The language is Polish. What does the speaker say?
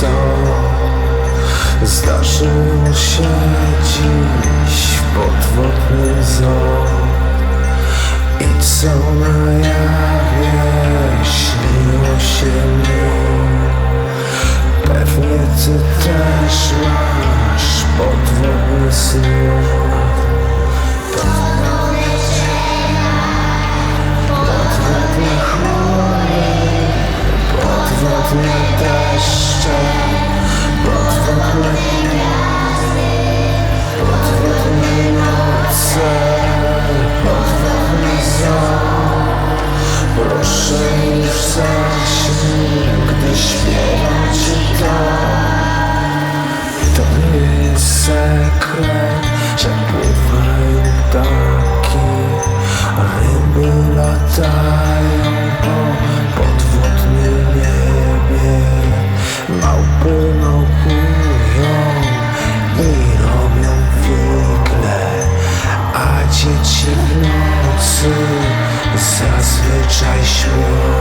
co Zdarzyło się dziś w podwodnym zoo I co na jawie śniło się mi? Pewnie ty też masz podwodny sen to że pływają ryby latają po podwodnym niebie. Małpy naukują i robią figle A dzieci zazwyczaj śpią.